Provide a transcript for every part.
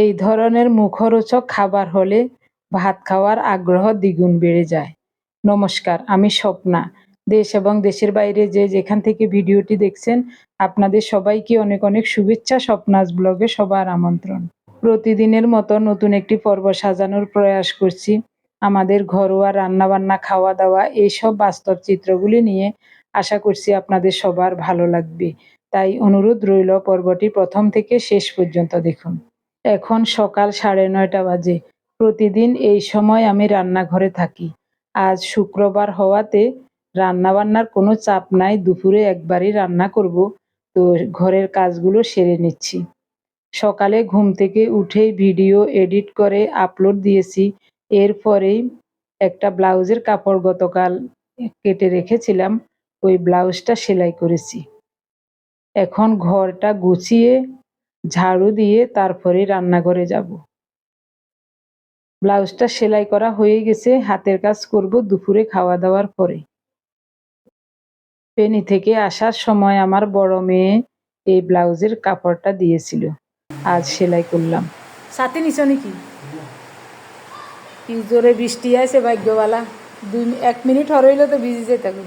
এই ধরনের মুখরোচক খাবার হলে ভাত খাওয়ার আগ্রহ দ্বিগুণ বেড়ে যায়। নমস্কার, আমি স্বপ্না। দেশ এবং দেশের বাইরে যে যেখান থেকে ভিডিওটি দেখছেন, আপনাদের সবাইকে অনেক অনেক শুভেচ্ছা, স্বপ্নাস ব্লগে সবার আমন্ত্রণ। প্রতিদিনের মতো নতুন একটি পর্ব সাজানোর প্রয়াস করছি। আমাদের ঘরোয়া রান্নাবান্না খাওয়া দাওয়া এইসব বাস্তব চিত্রগুলি নিয়ে আশা করছি আপনাদের সবার ভালো লাগবে। তাই অনুরোধ রইল পর্বটি প্রথম থেকে শেষ পর্যন্ত দেখুন। এখন সকাল সাড়ে নয়টা বাজে। প্রতিদিন এই সময় আমি রান্নাঘরে থাকি। আজ শুক্রবার হওয়াতে রান্নাবান্নার কোনো চাপ নাই, দুপুরে একবারই রান্না করব। তো ঘরের কাজগুলো সেরে নিচ্ছি। সকালে ঘুম থেকে উঠেই ভিডিও এডিট করে আপলোড দিয়েছি। এরপরেই একটা ব্লাউজের কাপড় গতকাল কেটে রেখেছিলাম। ওই ব্লাউজটা সেলাই করেছি। এখন ঘরটা গুছিয়ে ঝাড়ু দিয়ে তারপরে রান্নাঘরে যাব। ব্লাউজটা সেলাই করা হয়ে গেছে, হাতের কাজ করব দুপুরে খাওয়া দাওয়ার পরে। পেনি থেকে আসার সময় আমার বড় মেয়ে এই ব্লাউজের কাপড়টা দিয়েছিল। আজ সেলাই করলাম। সাথে নিছ নাকি? কি জোরে বৃষ্টি আছে ভাগ্যবালা। দুই এক মিনিট হরইলে তো ভিজে যেতে হবে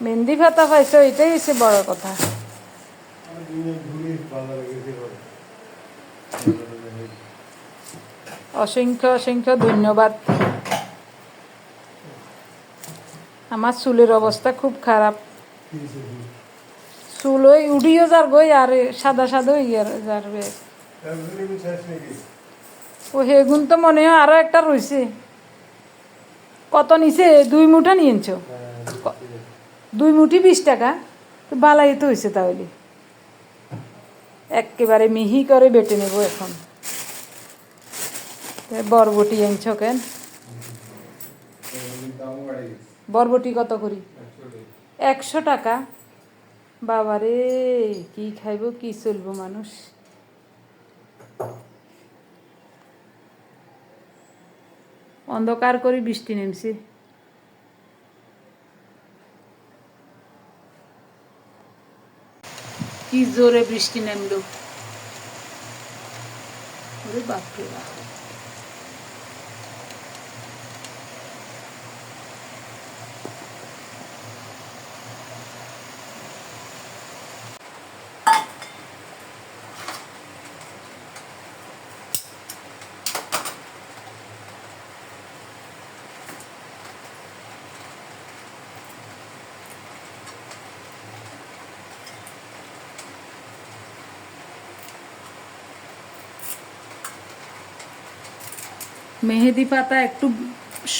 মেহেন্দি ফাতা পাইছো, এটাই হচ্ছে বড় কথা। অসংখ্য অসংখ্য ধন্যবাদ। আমার চুলের অবস্থা খুব খারাপ চুল ওই উঠিও যার গই আর সাদা সাদা হয়ে যাবে ও হেগুন তো মনে হয় আরও একটা রয়েছে কত নিছে? দুই মুঠা নিয়েছ দুই মুঠি বিশ টাকা। তো বালাই তো হয়েছে তাহলে। একেবারে মিহি করে বেটে নেব এখন। বরবটি আনছ কেন? বরবটি কত করি? একশো টাকা। বাবারে, কি খাইব, কি চলবো মানুষ? অন্ধকার করে বৃষ্টি নেমছে। কি জোরে বৃষ্টি নামলো? বাপরে বাপ। মেহেদি পাতা একটু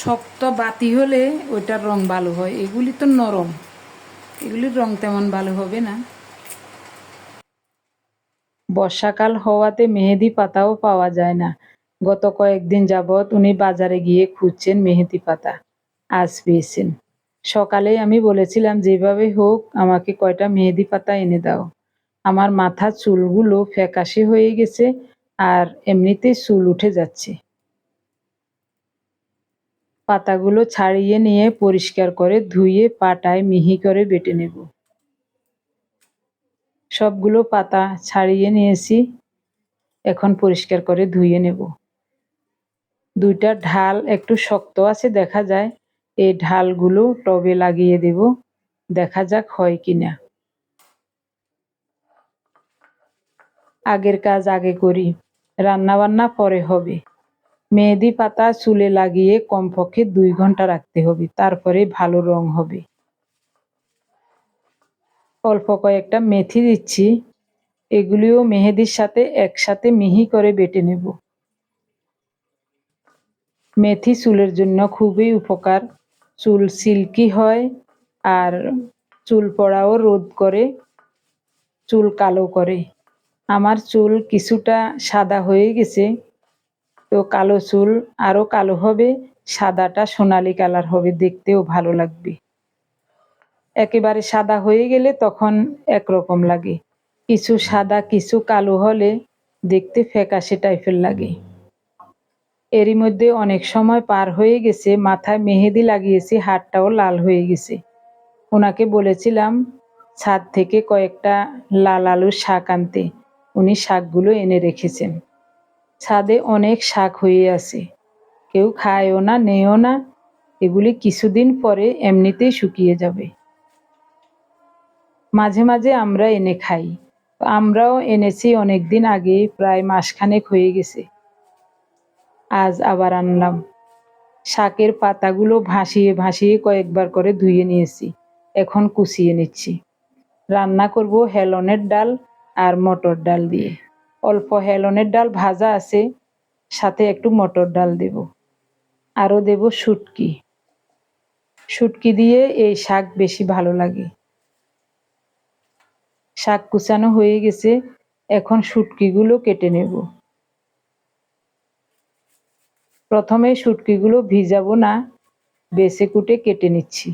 শক্ত বাতি হলে ওইটার রং ভালো হয়। এগুলি তো নরম। এগুলির রং তেমন ভালো হবে না। বর্ষাকাল হওয়াতে মেহেদি পাতাও পাওয়া যায় না। গত কয়েকদিন যাবৎ উনি বাজারে গিয়ে খুঁজছেন মেহেদি পাতা। আজ পেয়েছেন। সকালে আমি বলেছিলাম, যেভাবে হোক আমাকে কয়টা মেহেদি পাতা এনে দাও। আমার মাথার চুলগুলো ফ্যাকাশে হয়ে গেছে আর এমনিতেই চুল উঠে যাচ্ছে। পাতাগুলো ছাড়িয়ে নিয়ে পরিষ্কার করে ধুয়ে পাটায় মিহি করে বেটে নেব। সবগুলো পাতা ছাড়িয়ে নিয়েছি। এখন পরিষ্কার করে ধুয়ে নেব। দুইটা ঢাল একটু শক্ত আছে দেখা যায়। এই ঢালগুলো টবে লাগিয়ে দেব। দেখা যাক হয় কিনা। আগের কাজ আগে করি। রান্না বান্না পরে হবে। মেহেদি পাতা চুলে লাগিয়ে কমপক্ষে দুই ঘণ্টা রাখতে হবে, তারপরে ভালো রং হবে। অল্প কয়েকটা মেথি দিচ্ছি, এগুলিও মেহেদির সাথে একসাথে মিহি করে বেটে নেব। মেথি চুলের জন্য খুবই উপকার। চুল সিল্কি হয় আর চুল পড়াও রোধ করে, চুল কালো করে। আমার চুল কিছুটা সাদা হয়ে গেছে তো কালো চুল আরও কালো হবে, সাদাটা সোনালি কালার হবে, দেখতেও ভালো লাগবে। একেবারে সাদা হয়ে গেলে তখন একরকম লাগে। কিছু সাদা, কিছু কালো হলে দেখতে ফ্যাকাশে টাইপের লাগে। এরই মধ্যে অনেক সময় পার হয়ে গেছে, মাথায় মেহেদি লাগিয়েছি হাতটাও লাল হয়ে গেছে। ওনাকে বলেছিলাম, ছাদ থেকে কয়েকটা লাল আলুর শাক আনতে। উনি শাকগুলো এনে রেখেছেন। ছাদে অনেক শাক হয়ে আছে। কেউ খায়ও না নেও না। এগুলি কিছুদিন পরে এমনিতেই শুকিয়ে যাবে। মাঝে মাঝে আমরা এনে খাই। আমরাও এনেছি অনেক দিন আগে প্রায় মাসখানেক হয়ে গেছে। আজ আবার আনলাম। শাকের পাতাগুলো ভাসিয়ে ভাসিয়ে কয়েকবার করে ধুয়ে নিয়েছি। এখন কুচিয়ে নিচ্ছি। রান্না করব হেলনের ডাল আর মটর ডাল দিয়ে। অল্প হেলনের ডাল ভাজা আছে, সাথে একটু মটর ডাল দেব। আরও দেব শুটকি। শুটকি দিয়ে এই শাক বেশি ভালো লাগে। শাক কুচানো হয়ে গেছে, এখন শুটকিগুলো কেটে নেব। প্রথমে শুটকিগুলো ভিজাবো না, বেছে কুটে কেটে নিচ্ছি।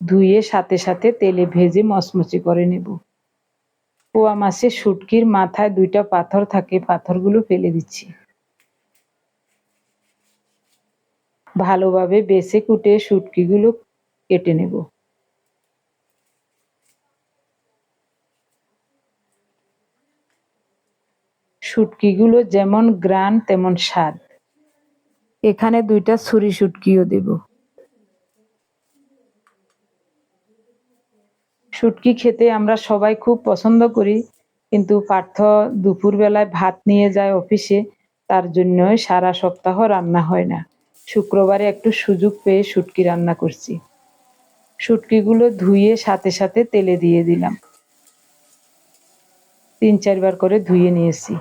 ধুয়ে সাথে সাথে তেলে ভেজে মচমচে করে নেব। পোয়া মাছের শুটকির মাথায় দুইটা পাথর থাকে, পাথরগুলো ফেলে দিচ্ছি। ভালোভাবে বেছে কুটে শুটকিগুলো কেটে নেব। শুটকিগুলো যেমন গ্রান, তেমন স্বাদ। এখানে দুইটা ছুরি শুটকিও দেব। শুটকি খেতে আমরা সবাই খুব পছন্দ করি, কিন্তু পার্থ দুপুরবেলায় ভাত নিয়ে যায় অফিসে, তার জন্যই সারা সপ্তাহ রান্না হয় না। শুক্রবারে একটু সুযোগ পেয়ে শুটকি রান্না করছি। শুটকিগুলো ধুয়ে সাথে সাথে তেলে দিয়ে দিলাম। তিন চারবার করে ধুয়ে নিয়েছি।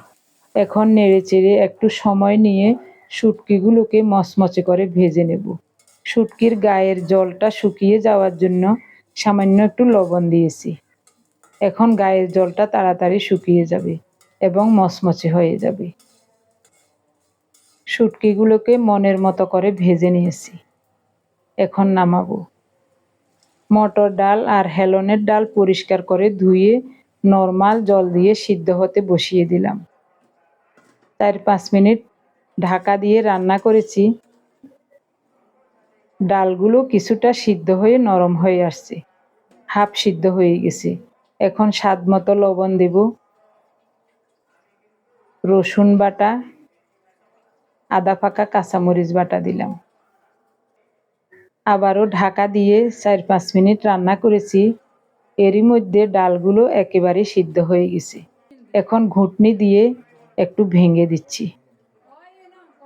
এখন নেড়ে চেড়ে একটু সময় নিয়ে শুটকিগুলোকে মচমচে করে ভেজে নেব। শুটকির গায়ের জলটা শুকিয়ে যাওয়ার জন্য সামান্য একটু লবণ দিয়েছি। এখন গায়ের জলটা তাড়াতাড়ি শুকিয়ে যাবে এবং মচমচে হয়ে যাবে। শুটকিগুলোকে মনের মতো করে ভেজে নিয়েছি। এখন নামাবো। মটর ডাল আর হেলনের ডাল পরিষ্কার করে ধুয়ে নর্মাল জল দিয়ে সিদ্ধ হতে বসিয়ে দিলাম। চার পাঁচ মিনিট ঢাকা দিয়ে রান্না করেছি। ডালগুলো কিছুটা সিদ্ধ হয়ে নরম হয়ে আসছে। হাফ সিদ্ধ হয়ে গেছে। এখন স্বাদ মতো লবণ দেব। রসুন বাটা, আদা ফাঁকা কাঁচামরিচ বাটা দিলাম। আবারও ঢাকা দিয়ে চার পাঁচ মিনিট রান্না করেছি। এরই মধ্যে ডালগুলো একেবারে সিদ্ধ হয়ে গেছে। এখন ঘুটনি দিয়ে একটু ভেঙে দিচ্ছি।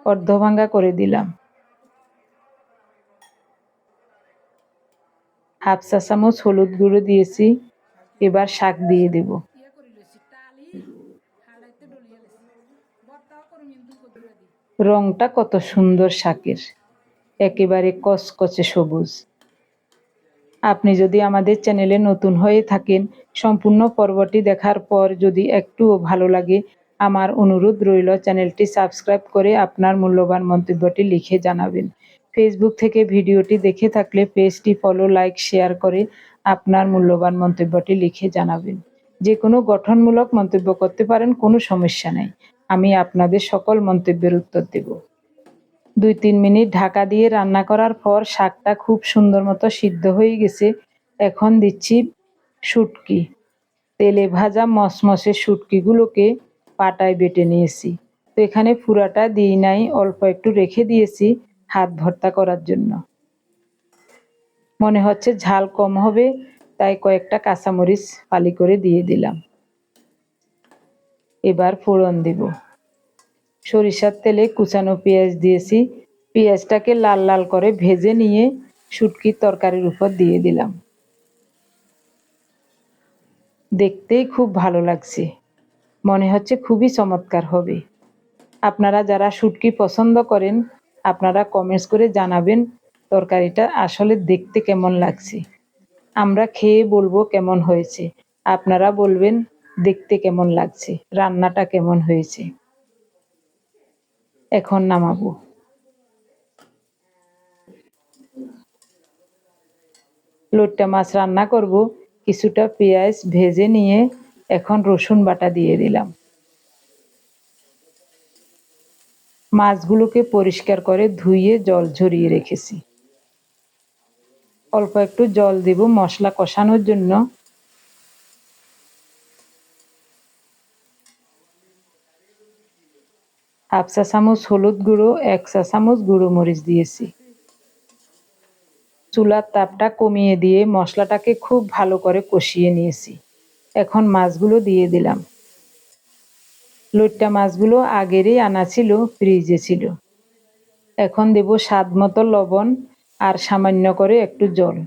অর্ধভাঙ্গা করে দিলাম। হাফ চা চামচ হলুদ গুঁড়ো দিয়েছি, এবার শাক দিয়ে দেব। রংটা কত সুন্দর শাকের, একেবারে কচকচে সবুজ। আপনি যদি আমাদের চ্যানেলে নতুন হয়ে থাকেন, সম্পূর্ণ পর্বটি দেখার পর যদি একটুও ভালো লাগে, আমার অনুরোধ রইল চ্যানেলটি সাবস্ক্রাইব করে আপনার মূল্যবান মন্তব্যটি লিখে জানাবেন। ফেসবুক থেকে ভিডিওটি দেখে থাকলে পেজটি ফলো লাইক শেয়ার করে আপনার মূল্যবান মন্তব্যটি লিখে জানাবেন। যে কোনো গঠনমূলক মন্তব্য করতে পারেন, কোনো সমস্যা নেই। আমি আপনাদের সকল মন্তব্যের উত্তর দেব। দুই তিন মিনিট ঢাকা দিয়ে রান্না করার পর শাকটা খুব সুন্দর মতো সিদ্ধ হয়ে গেছে। এখন দিচ্ছি শুটকি। তেলে ভাজা মসমসে শুটকিগুলোকে পাটায় বেটে নিয়েছি। তো এখানে পুরাটা দিই নাই, অল্প একটু রেখে দিয়েছি। হাত ভর্তা করার জন্য। মনে হচ্ছে ঝাল কম হবে, তাই কয়েকটা কাঁচামরিচ ফালি করে দিয়ে দিলাম। এবার ফোড়ন দিব। সরিষার তেলে কুচানো পেঁয়াজ দিয়েছি। পেঁয়াজটাকে লাল লাল করে ভেজে নিয়ে শুটকির তরকারির উপর দিয়ে দিলাম। দেখতেই খুব ভালো লাগছে। মনে হচ্ছে খুবই চমৎকার হবে। আপনারা যারা শুটকি পছন্দ করেন আপনারা কমেন্টস করে জানাবেন তরকারিটা আসলে দেখতে কেমন লাগছে। আমরা খেয়ে বলব কেমন হয়েছে। আপনারা বলবেন দেখতে কেমন লাগছে, রান্নাটা কেমন হয়েছে। এখন নামাবো। লোটটা মাছ রান্না করব, কিছুটা পেঁয়াজ ভেজে নিয়ে এখন রসুন বাটা দিয়ে দিলাম। মাছগুলোকে পরিষ্কার করে ধুইয়ে জল ঝরিয়ে রেখেছি। অল্প একটু জল দিব মশলা কষানোর জন্য। হাফ চা চামচ হলুদ গুঁড়ো, এক চা চামচ গুঁড়ো মরিচ দিয়েছি। চুলার তাপটা কমিয়ে দিয়ে মশলাটাকে খুব ভালো করে কষিয়ে নিয়েছি। এখন মাছগুলো দিয়ে দিলাম। লইট্টা মাছগুলো আগেরই আনা ছিল, ফ্রিজে ছিল। এখন দেব স্বাদ মতো লবণ আর সামান্য করে একটু জল।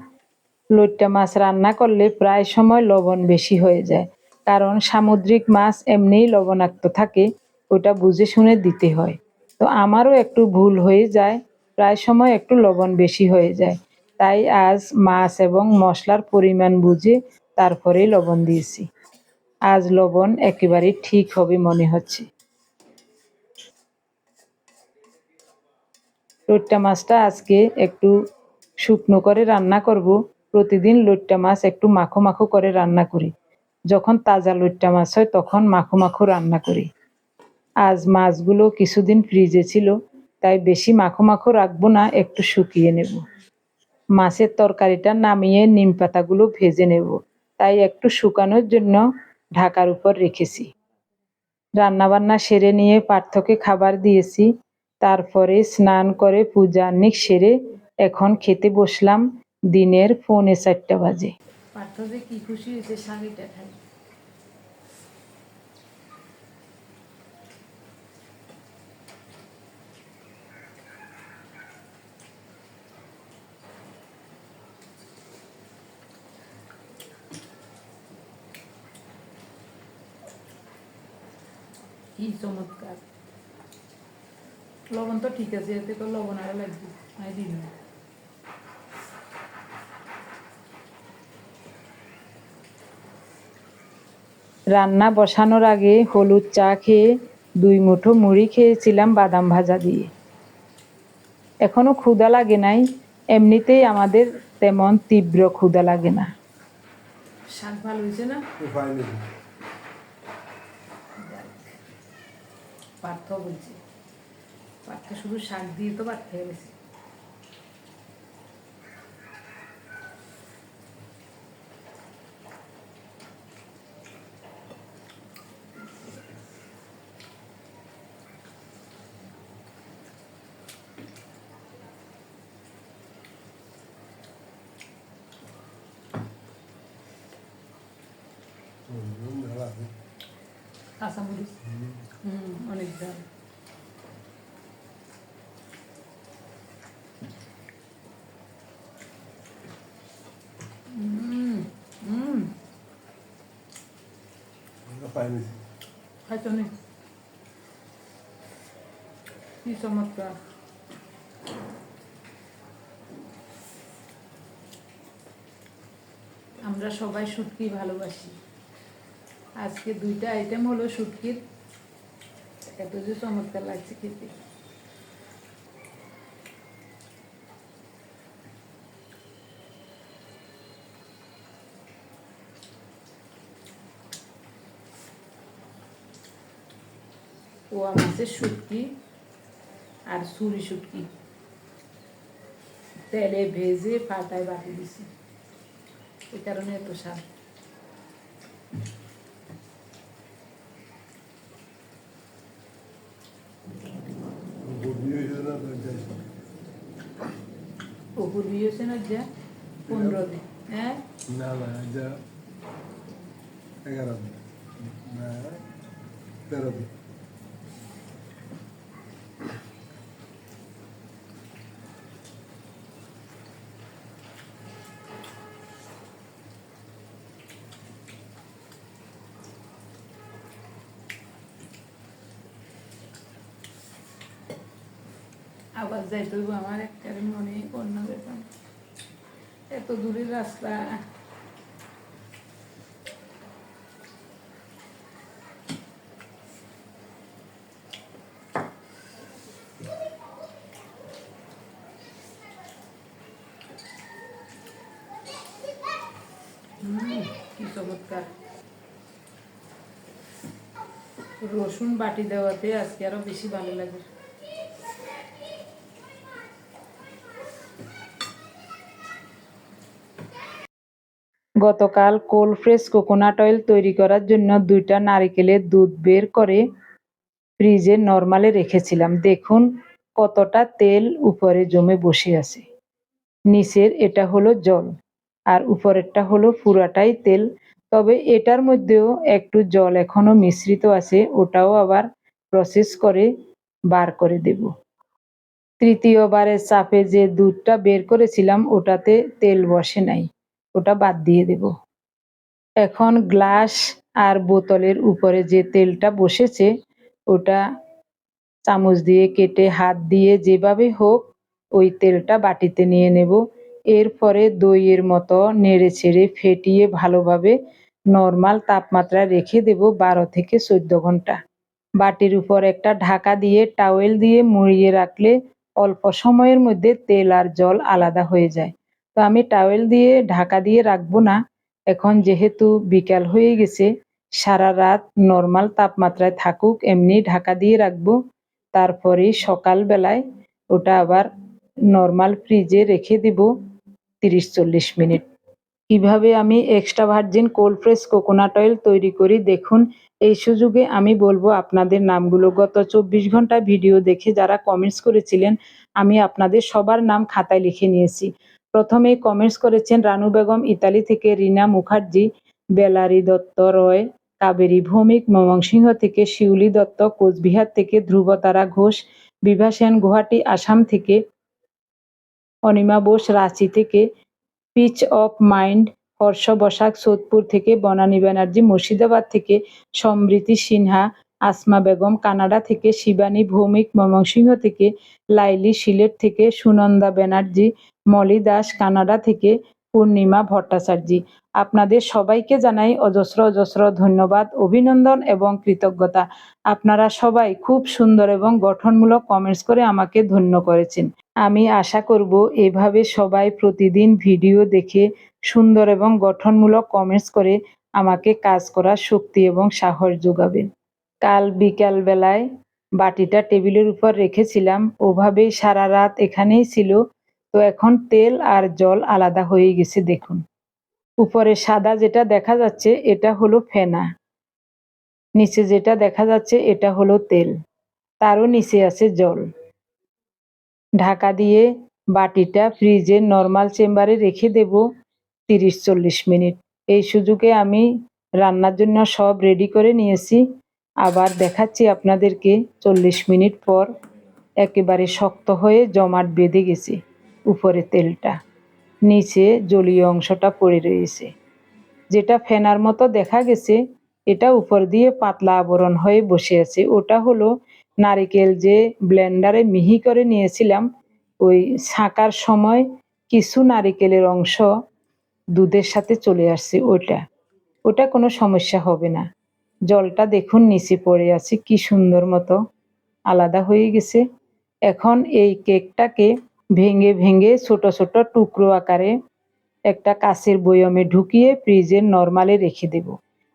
লইট্টা মাছ রান্না করলে প্রায় সময় লবণ বেশি হয়ে যায়, কারণ সামুদ্রিক মাছ এমনিই লবণাক্ত থাকে, ওটা বুঝে শুনে দিতে হয়। তো আমারও একটু ভুল হয়ে যায়, প্রায় সময় একটু লবণ বেশি হয়ে যায়। তাই আজ মাছ এবং মশলার পরিমাণ বুঝে তারপরেই লবণ দিয়েছি। আজ লবণ একেবারে ঠিক হবে মনে হচ্ছে। লইট্টা মাছটা আজকে একটু শুকনো করে রান্না করব। প্রতিদিন লইট্টা মাছ একটু মাখো মাখো করে রান্না করি। যখন তাজা লইট্টা মাছ হয় তখন মাখো মাখো রান্না করি। আজ মাছগুলো কিছুদিন ফ্রিজে ছিল, তাই বেশি মাখো মাখো রাখব না, একটু শুকিয়ে নেব। মাছের তরকারিটা নামিয়ে নিম পাতাগুলো ভেজে নেব। তাই একটু শুকানোর জন্য ঢাকার উপর রেখেছি। রান্নাবান্না সেরে নিয়ে পার্থকে খাবার দিয়েছি। তারপরে স্নান করে পূজা নিক সেরে এখন খেতে বসলাম দিনের ফোনে চারটা বাজে। পার্থ কি খুশি হয়েছে শাড়িটা খাই কি চমৎকার। লবণ তো ঠিক আছে এতে তো লবণ আরও লাগবে আমি দিন না। রান্না বসানোর আগে হলুদ চা খেয়ে দুই মুঠো মুড়ি খেয়েছিলাম বাদাম ভাজা দিয়ে। এখনও ক্ষুধা লাগে নাই এমনিতেই আমাদের তেমন তীব্র ক্ষুধা লাগে না। শাক ভালো হয়েছে না উপায় নেই পার্থ বলছে। পার্থ শুধু শাক দিয়ে তো ভাত খেয়ে গেছে হুম, ভালো আছে। কাঁচামরিচ। হুম। অনেক দাম হুম হুম। নেই। নি কি চমৎকার। আমরা সবাই শুটকি ভালোবাসি। আজকে দুইটা আইটেম হলো শুটকির এত যে চমৎকার লাগছে খেতে। পোয়া মাছের শুটকি আর সুরি শুটকি তেলে ভেজে পাটায় বাটি দিছি। এই কারণে এত স্বাদ বুদ্ধি হয়েছে না তো যাই। পুকুর বিয়েছে না যা পনেরো দিন হ্যাঁ? না না যা এগারো দিন না তেরো দিন। আবার যাইতে আমার একটা মনে দূরের রাস্তা। কি চমৎকার। রসুন বাটি দেওয়াতে আজকে আরও বেশি ভালো লাগে। গতকাল কোল্ড ফ্রেশ কোকোনাট অয়েল তৈরি করার জন্য দুইটা নারিকেলের দুধ বের করে ফ্রিজে নর্মালে রেখেছিলাম। দেখুন কতটা তেল উপরে জমে বসে আছে। নিচের এটা হলো জল আর উপরেরটা হলো পুরাটাই তেল। তবে এটার মধ্যেও একটু জল এখনও মিশ্রিত আছে, ওটাও আবার প্রসেস করে বার করে দেব। তৃতীয়বারের চাপে যে দুধটা বের করেছিলাম, ওটাতে তেল বসে নাই। ওটা বাদ দিয়ে দেব। এখন গ্লাস আর বোতলের উপরে যে তেলটা বসেছে, ওটা চামচ দিয়ে কেটে হাত দিয়ে যেভাবে হোক ওই তেলটা বাটিতে নিয়ে নেব। এরপরে দইয়ের মতো নেড়ে ছেড়ে ফেটিয়ে ভালোভাবে নর্মাল তাপমাত্রা রেখে দেব বারো থেকে চোদ্দ ঘণ্টা। বাটির উপর একটা ঢাকা দিয়ে টাওয়েল দিয়ে মুড়িয়ে রাখলে অল্প সময়ের মধ্যে তেল আর জল আলাদা হয়ে যায়। তো আমি টাওয়েল দিয়ে ঢাকা দিয়ে রাখব না। এখন যেহেতু বিকাল হয়ে গেছে, সারা রাত নর্মাল তাপমাত্রায় থাকুক, এমনি ঢাকা দিয়ে রাখব। তারপরে সকালবেলায় ওটা আবার নর্মাল ফ্রিজে রেখে দিব তিরিশ চল্লিশ মিনিট। কীভাবে আমি extra virgin cold press coconut oil তৈরি করি দেখুন। এই সুযোগে আমি বলব আপনাদের নামগুলো, গত চব্বিশ ঘণ্টা ভিডিও দেখে যারা কমেন্টস করেছিলেন, আমি আপনাদের সবার নাম খাতায় লিখে নিয়েছি। প্রথমে কমেন্টস করেছেন রানু বেগম, ইতালি থেকে রিনা মুখার্জি, বেলারি দত্ত রয়, কাবেরী ভৌমিক, ময়মনসিংহ থেকে শিউলি দত্ত, কোচবিহার থেকে ধ্রুবতারা ঘোষ, বিভা সেন আসাম থেকে অনিমা বোস, রাঁচি থেকে peace of mind, Harsha Basak, Sodepur থেকে বনানী ব্যানার্জি, মুর্শিদাবাদ থেকে সমৃতি সিনহা, আসমা বেগম, কানাডা থেকে শিবানী ভৌমিক, ময়মনসিংহ থেকে লাইলি সিলেট থেকে সুনন্দা ব্যানার্জি মলি দাস কানাডা থেকে পূর্ণিমা ভট্টাচার্য। আপনাদের সবাইকে জানাই অজস্র অজস্র ধন্যবাদ, অভিনন্দন এবং কৃতজ্ঞতা। আপনারা সবাই খুব সুন্দর এবং গঠনমূলক কমেন্টস করে আমাকে ধন্য করেছেন। আমি আশা করব এভাবে সবাই প্রতিদিন ভিডিও দেখে সুন্দর এবং গঠনমূলক কমেন্টস করে আমাকে কাজ করার শক্তি এবং সাহস যোগাবেন। কাল বিকাল বেলায় বাটিটা টেবিলের উপর রেখেছিলাম। ওভাবেই সারা রাত এখানেই ছিল। তো এখন তেল আর জল আলাদা হয়ে গেছে, দেখুন। উপরে সাদা যেটা দেখা যাচ্ছে, এটা হলো ফেনা। নিচে যেটা দেখা যাচ্ছে, এটা হলো তেল। তারও নিচে আছে জল। ঢাকা দিয়ে বাটিটা ফ্রিজে নর্মাল চেম্বারে রেখে দেব তিরিশ চল্লিশ মিনিট। এই সুযোগে আমি রান্নার জন্য সব রেডি করে নিয়েছি। আবার দেখাচ্ছি আপনাদেরকে, চল্লিশ মিনিট পর একেবারে শক্ত হয়ে জমাট বেঁধে গেছে। উপরে তেলটা। নিচে জলীয় অংশটা পড়ে রয়েছে। যেটা ফেনার মতো দেখা গেছে, এটা উপর দিয়ে পাতলা আবরণ হয়ে বসে আছে। ওটা হলো নারিকেল যে ব্লেন্ডারে মিহি করে নিয়েছিলাম, ওই ছাঁকার সময় কিছু নারিকেলের অংশ দুধের সাথে চলে আসছে ওটা ওটা কোনো সমস্যা হবে না। জলটা দেখুন, নিচে পড়ে আছে, কি সুন্দর মতো আলাদা হয়ে গেছে। এখন এই কেকটাকে ভেঙে ভেঙে ছোট ছোট টুকরো আকারে একটা কাঁচের বয়মে ঢুকিয়ে ফ্রিজের নর্মালে রেখে দেব।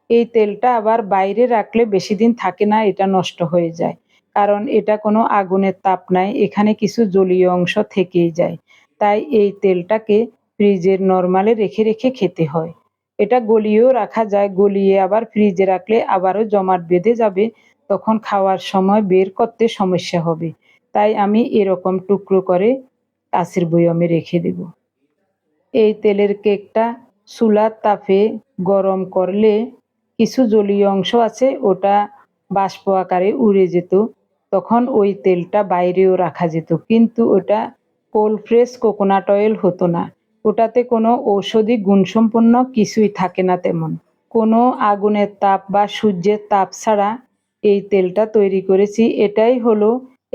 এই তেলটা আবার বাইরে রাখলে বেশি দিন থাকে না, এটা নষ্ট হয়ে যায়। কারণ এটা কোনো আগুনের তাপ নাই, এখানে কিছু জলীয় অংশ থেকেই যায়। তাই এই তেলটাকে ফ্রিজের নর্মালে রেখে রেখে খেতে হয়। এটা গলিয়েও রাখা যায়, গলিয়ে আবার ফ্রিজে রাখলে আবারও জমাট বেঁধে যাবে, তখন খাওয়ার সময় বের করতে সমস্যা হবে। তাই আমি এরকম টুকরো করে কাঁচের বয়মে রেখে দেব। এই তেলের কেকটা চুলার তাপে গরম করলে কিছু জলীয় অংশ আছে, ওটা বাষ্প আকারে উড়ে যেত। তখন ওই তেলটা বাইরেও রাখা যেত, কিন্তু ওটা কোল্ড ফ্রেশ কোকোনাট অয়েল হতো না। ওটাতে কোনো ঔষধি গুণসম্পন্ন কিছুই থাকে না তেমন। কোনো আগুনের তাপ বা সূর্যের তাপ ছাড়া এই তেলটা তৈরি করেছি। এটাই হলো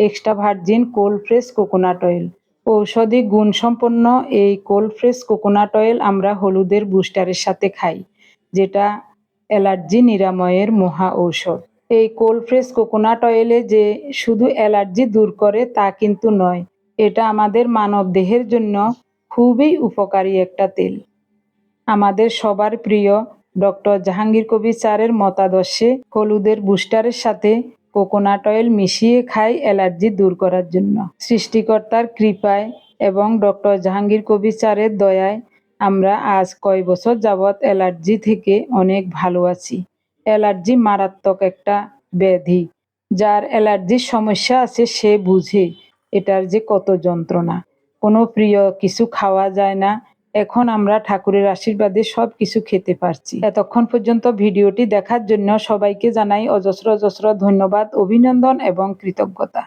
extra virgin cold fresh coconut oil. ঔষধি গুণসম্পন্ন এই কোল্ড ফ্রেশ কোকোনাট অয়েল আমরা হলুদের বুস্টারের সাথে খাই, যেটা অ্যালার্জি নিরাময়ের মহা ঔষধ। এই কোল্ড ফ্রেশ কোকোনাট অয়েলে যে শুধু অ্যালার্জি দূর করে তা কিন্তু নয়, এটা আমাদের মানব দেহের জন্য খুবই উপকারী একটা তেল। আমাদের সবার প্রিয় ডক্টর জাহাঙ্গীর কবির স্যারের মতাদর্শে হলুদের বুস্টারের সাথে কোকোনাট অয়েল মিশিয়ে খাই অ্যালার্জি দূর করার জন্য। সৃষ্টিকর্তার কৃপায় এবং ডক্টর জাহাঙ্গীর কবির স্যারের দয়ায় আমরা আজ কয় বছর যাবৎ অ্যালার্জি থেকে অনেক ভালো আছি। অ্যালার্জি মারাত্মক একটা ব্যাধি। যার অ্যালার্জির সমস্যা আছে সে বুঝে এটার যে কত যন্ত্রণা। কোনো প্রিয় কিছু খাওয়া যায় না এখন আমরা ঠাকুরের আশীর্বাদে সব কিছু খেতে পারছি। এতক্ষণ পর্যন্ত ভিডিওটি দেখার জন্য সবাইকে জানাই অজস্র অজস্র ধন্যবাদ, অভিনন্দন এবং কৃতজ্ঞতা।